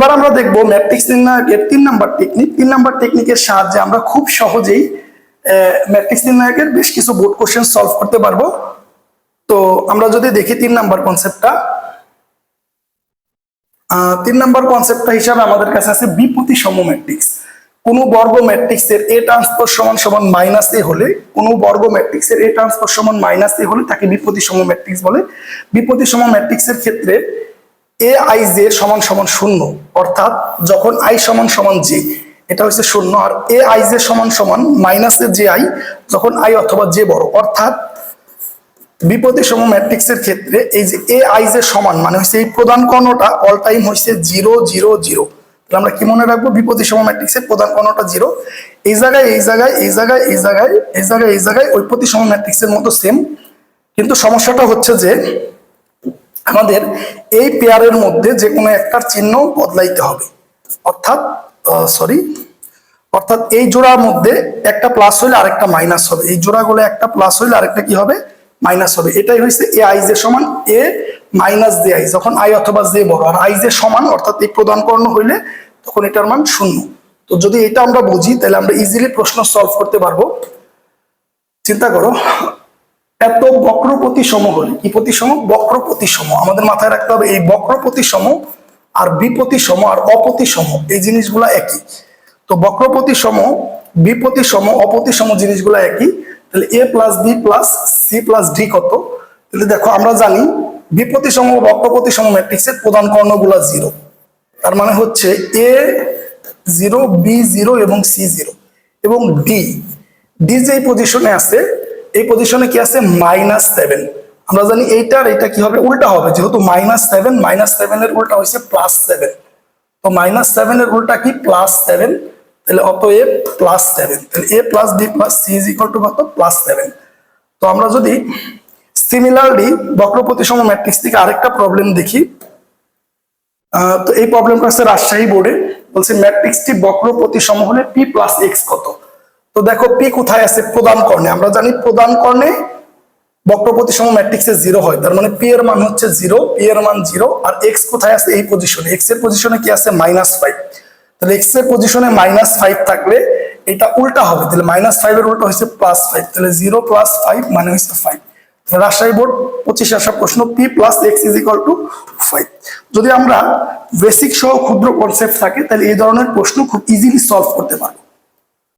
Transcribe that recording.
এবার আমরা দেখব ম্যাট্রিক্স নির্ণায়কের তিন নাম্বার টেকনিক তিন নাম্বার টেকনিকের সাহায্যে আমরা খুব সহজেই ম্যাট্রিক্স নির্ণায়কের বেশ কিছু বোর্ড কোশ্চেন সলভ করতে পারব। তো আমরা যদি দেখি তিন নাম্বার কনসেপ্টটা তিন নাম্বার কনসেপ্টটা হিসাবে আমাদের কাছে আছে বিপতি সম ম্যাট্রিক্স। কোন বর্গ ম্যাট্রিক্সের এ ট্রান্সপোজ সমান সমান মাইনাস এ হলে, কোন বর্গ ম্যাট্রিক্সের এ ট্রান্সপোজ সমান মাইনাস এ হলে তাকে বিপতি সম ম্যাট্রিক্স বলে। বিপতি সম ম্যাট্রিক্সের ক্ষেত্রে এ, আই, জে সমান সমান শূন্য। অর্থাৎ যখন আই সমান সমান জে, এটা হচ্ছে শূন্য। আর এ, আই, জে সমান সমান মাইনাস এ জে, আই, যখন আই অথবা জে বড়। অর্থাৎ বিপতি সম ম্যাট্রিক্সের ক্ষেত্রে এই যে এ, আই, জে সমান মানে হচ্ছে এই প্রধান কর্ণটা অল টাইম হচ্ছে জিরো জিরো জিরো তাহলে আমরা কি মনে রাখব? বিপতি সম ম্যাট্রিক্সের প্রধান কর্ণটা জিরো এই জায়গায় এই জায়গায় এই জায়গায় এই জায়গায় এই জায়গায় এই জায়গায় প্রতি সম ম্যাট্রিক্সের মতো সেম কিন্তু সমস্যাটা হচ্ছে যে আমাদের এই পেয়ারের মধ্যে যে কোনো একটার চিহ্ন বদলাইতে হবে। অর্থাৎ সরি অর্থাৎ এই জোড়ার মধ্যে একটা প্লাস হইলে আরেকটা মাইনাস হবে। এই জোড়াগুলো একটা প্লাস হইলে আরেকটা কি হবে? মাইনাস হবে। এটাই হয়েছে এ আই জে সমান এ মাইনাস জে আই যখন আই অথবা জে বড়। আর আই জে সমান, অর্থাৎ এই প্রদান কর্ণ হইলে তখন এটার মান শূন্য। তো যদি এটা আমরা বুঝি, তাহলে আমরা ইজিলি প্রশ্ন সলভ করতে পারব। চিন্তা করো এত বক্রপতি সম হলে, কি প্রতি সম বক্রপতি সম আমাদের মাথায় রাখতে হবে, এই বক্রপতি সম আর বিপতি সম আর অপতি সম এই জিনিসগুলো একই। তো বক্রপতি সম বিপতি সম অপতি সম জিনিসগুলো একই। তাহলে A plus B plus C plus D কত? তাহলে দেখো, আমরা জানি বিপতি সম ও বক্রপতি সম ম্যাট্রিক্সের প্রধান কর্ণগুলো জিরো। তার মানে হচ্ছে এ জিরো, বি জিরো এবং সি জিরো। এবং ডি ডি যে পজিশনে আছে এই পজিশনে কি আছে? মাইনাস সেভেন আমরা জানি এইটার এটা কি হবে? উল্টা হবে। যেহেতু মাইনাস সেভেন মাইনাস সেভেন এর উল্টা হয়েছে প্লাস সেভেন তো মাইনাস সেভেন এর উল্টা কি? প্লাস সেভেন তাহলে অত এ প্লাস সেভেন তাহলে A plus B plus C is equal to কত? প্লাস সেভেন তো আমরা যদি সিমিলারলি বক্রপতি সম ম্যাট্রিক্স থেকে আরেকটা প্রবলেম দেখি। তো এই প্রবলেমটা হচ্ছে রাজশাহী বোর্ডে। বলছে ম্যাট্রিক্সটি বক্রপতি সম হলে পি প্লাস এক্স কত? তো দেখো পি কোথায় আছে? প্রদান কর্ণে। আমরা জানি প্রদান কর্ণে বক্রপতি সম ম্যাট্রিক্সে জিরো হয়। তার মানে পি এর মান হচ্ছে জিরো পি এর মান জিরো আর এক্স কোথায় আছে? এই পজিশনে এক্সের পজিশনে কি আছে? মাইনাস ফাইভ তাহলে এক্সের পজিশনে মাইনাস ফাইভ থাকলে এটা উল্টা হবে। তাহলে মাইনাস ফাইভ এর উল্টা হচ্ছে প্লাস ফাইভ তাহলে জিরো প্লাস ফাইভ মানে হচ্ছে ফাইভ রাজশাহী বোর্ড পঁচিশে আসা প্রশ্ন P plus X is equal to five যদি আমরা বেসিক সহ ক্ষুদ্র কনসেপ্ট থাকে, তাহলে এই ধরনের প্রশ্ন খুব ইজিলি সলভ করতে পারব।